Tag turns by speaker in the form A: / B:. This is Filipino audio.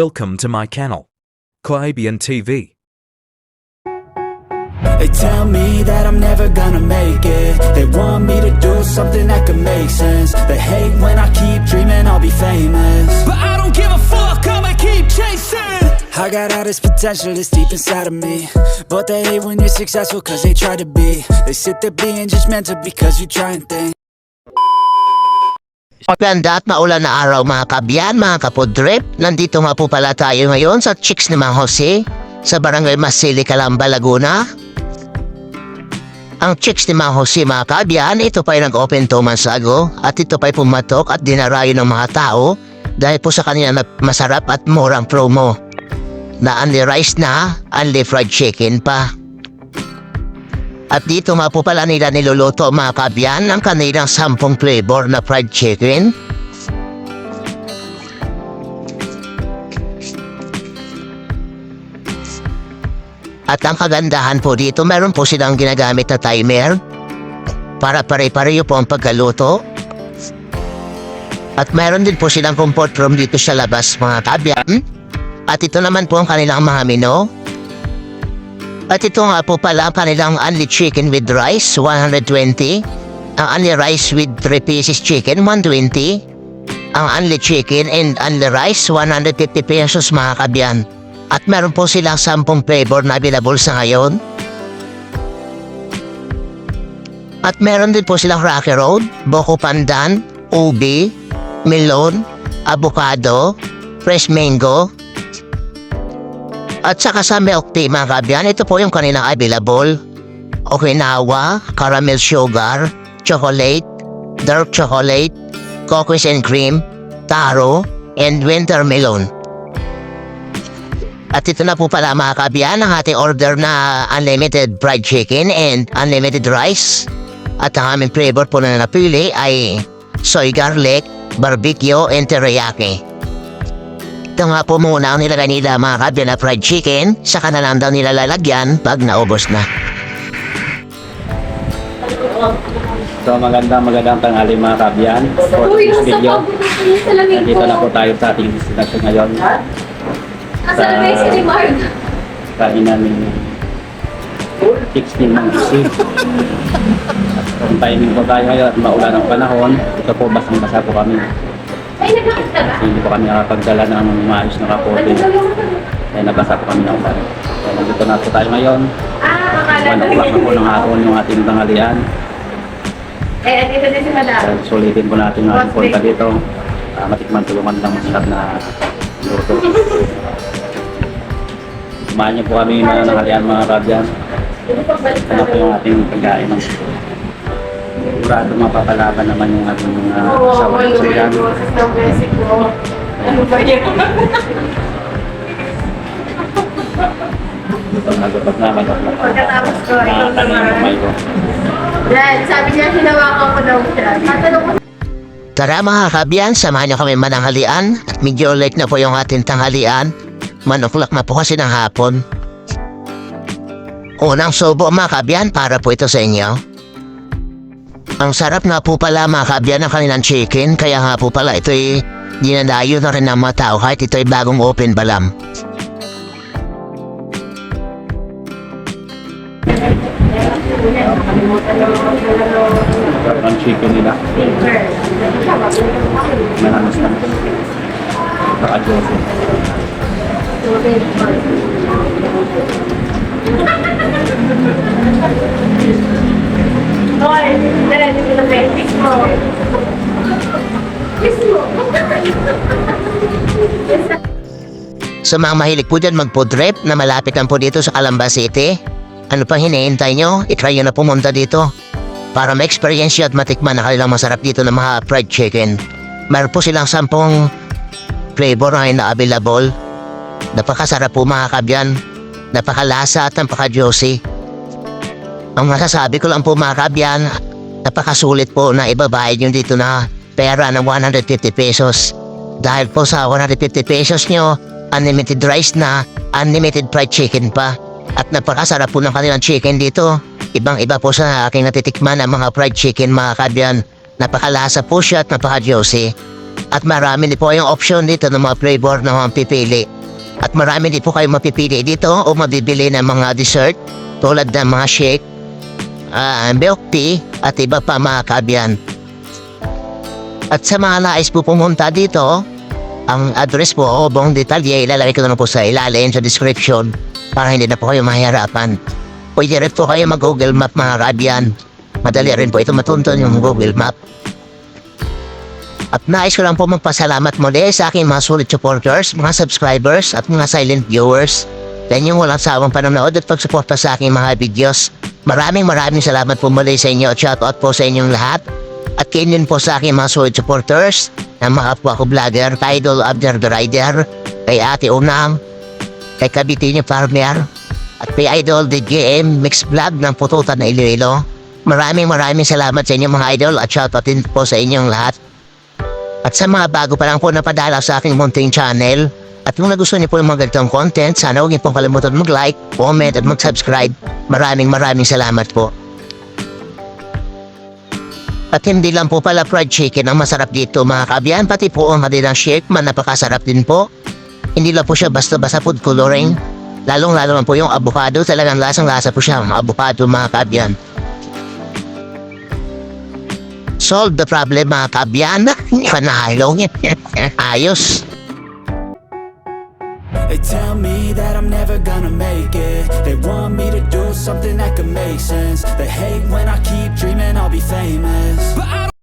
A: Welcome to my channel. Coabian TV.
B: They tell me that I'm never gonna make it. They want me to do something that could make sense. They hate when I keep dreaming I'll be famous. But I don't give a fuck, I'ma keep chasing. I got all this potential that's deep inside of me. But they hate when you're successful cause they try to be. They sit there being judgmental because you try and think
C: Maganda at maulan na araw mga kabyan, mga kapodrip. Nandito nga po pala tayo ngayon sa Chicks ni Mang Jose sa Barangay Masili, Calamba, Laguna. Ang Chicks ni Mang Jose mga kabyan, ito pa ay nag-open two months ago at ito pa ay pumatok at dinarayo ng mga tao dahil po sa kanila masarap at murang promo na only rice na, only fried chicken pa. At dito nga po pala nila niluluto mga kabyan ang kanilang sampung flavor na fried chicken. At ang kagandahan po dito, meron po silang ginagamit na timer para pare-pareho po ang pagkaluto. At meron din po silang comfort room dito sa labas mga kabyan. At ito naman po ang kanilang mga menu. At ito nga po pala ang kanilang only chicken with rice, 120. Ang only rice with 3 pieces chicken, 120. Ang only chicken and only rice, 150 pesos mga kabyan. At meron po silang 10 flavor na available sa ngayon. At meron din po silang Rocky Road, Boko Pandan, Ubi, Melon, Avocado, Fresh Mango, at saka sa milk tea mga kabyan, ito po yung kanilang available. Okinawa, caramel sugar, chocolate, dark chocolate, cookies and cream, taro, and winter melon. At ito na po pala mga kabyan ang ating order na unlimited fried chicken and unlimited rice. At ang aming flavor po na napili ay soy garlic, barbecue, and teriyaki. Ito nga po muna ang nilagay nila mga kabyan na fried chicken, saka na lang daw nila lalagyan pag naubos na.
D: So maganda magandang tanghali mga kabyan. For
E: Uy,
D: this video,
E: sa
D: nandito
E: ko.
D: na po tayo sa ating destination ngayon.
E: Ni Mark.
D: Kain namin 16 ng isi. At on timing po tayo ngayon at maulan ang panahon. Ito po basang-basa po kami.
E: Ay, nagkakita ba?
D: Hindi po kami nakapagdala ng maayos na kapote. Kaya nabasa po kami ng ulan. So nandito na po tayo ngayon.
E: Ah, akala
D: 1 o'clock na po ng hapon yung ating tanghalian.
E: Eh, andito din si Madam.
D: Dahil sulitin po natin yung ating punta dito. Uh, matikman tulungan ng masarap na luto. Kumain niyo po kami na nakalian mga kabyan. Ano po yung ating pagkain. Sigurado mapapalaban naman yung ating uh, asawa ng sabyan.
E: Ano ba yan?
D: Ito nagutot na.
E: Pagkatapos ko,
D: kamay ko.
E: Yan, sabi niya, hinawakan ko daw siya. Tatanong ko
C: Tara mga kabyan, samahan niyo kami mananghalian at medyo late na po yung ating tanghalian. Manuklak na po kasi ng hapon. Unang subo mga kabyan para po ito sa inyo. Ang sarap nga po pala mga ng kanilang chicken kaya nga po pala ito'y dinadayo na rin ng mga tao kahit ito'y bagong open balam.
D: Sarap ng chicken nila. Mananas na. Saka Jose.
E: Hoy,
C: Sa mga mahilig po dyan mag-food trip na malapit lang po dito sa Calamba City, ano pang hinihintay nyo? I-try nyo na pumunta dito para ma-experience nyo at matikman na kanilang masarap dito ng mga fried chicken. Meron po silang sampung flavor na available. Napakasarap po mga kabyan. Napakalasa at napaka-juicy. Ang masasabi ko lang po mga kabyan, napakasulit po na ibabayad nyo dito na pera ng 150 pesos. Dahil po sa 150 pesos nyo, unlimited rice na, unlimited fried chicken pa. At napakasarap po ng kanilang chicken dito. Ibang iba po sa aking natitikman ang mga fried chicken mga kabyan. Napakalasa po siya at napaka-juicy. At marami din po yung option dito ng mga flavor na mga pipili. At marami din po kayo mapipili dito o mabibili ng mga dessert tulad ng mga shake, ah, milk tea at iba pa mga kabyan. At sa mga nais po pumunta dito, ang address po o buong detalye ilalagay ko na po sa ilalim sa description para hindi na po kayo mahihirapan. Pwede rin po kayo mag-google map mga kabyan. Madali rin po ito matuntun yung google map. At nais ko lang po magpasalamat muli sa aking mga solid supporters, mga subscribers at mga silent viewers. Dahil yung walang sawang panonood at pagsuporta sa aking mga videos. Maraming maraming salamat po muli sa inyo at shoutout po sa inyong lahat. At din po sa aking mga solid supporters ng mga kapwa ko vlogger, Idol Abner the Rider, kay Ate Unang, kay Kabitino Farmer, at kay Idol the GM Mix Vlog ng Pututan na Iloilo. Maraming maraming salamat sa inyo mga idol at shoutout din po sa inyong lahat. At sa mga bago pa lang po napadala sa aking munting channel, at kung nagustuhan niyo po yung mga ganitong content, sana huwag niyo pong kalimutan mag-like, comment at mag-subscribe. Maraming maraming salamat po. At hindi lang po pala fried chicken ang masarap dito mga kabyan, pati po ang kanilang shake man napakasarap din po. Hindi lang po siya basta-basta food coloring. Lalong-lalo lang po yung avocado, talagang lasang-lasa po siya ang avocado mga kabyan. Solve the problem mga kabyan. Panalo. Ayos.
B: They tell me that I'm never gonna make it They want me to do something that could make sense. They hate when I keep dreaming I'll be famous. But I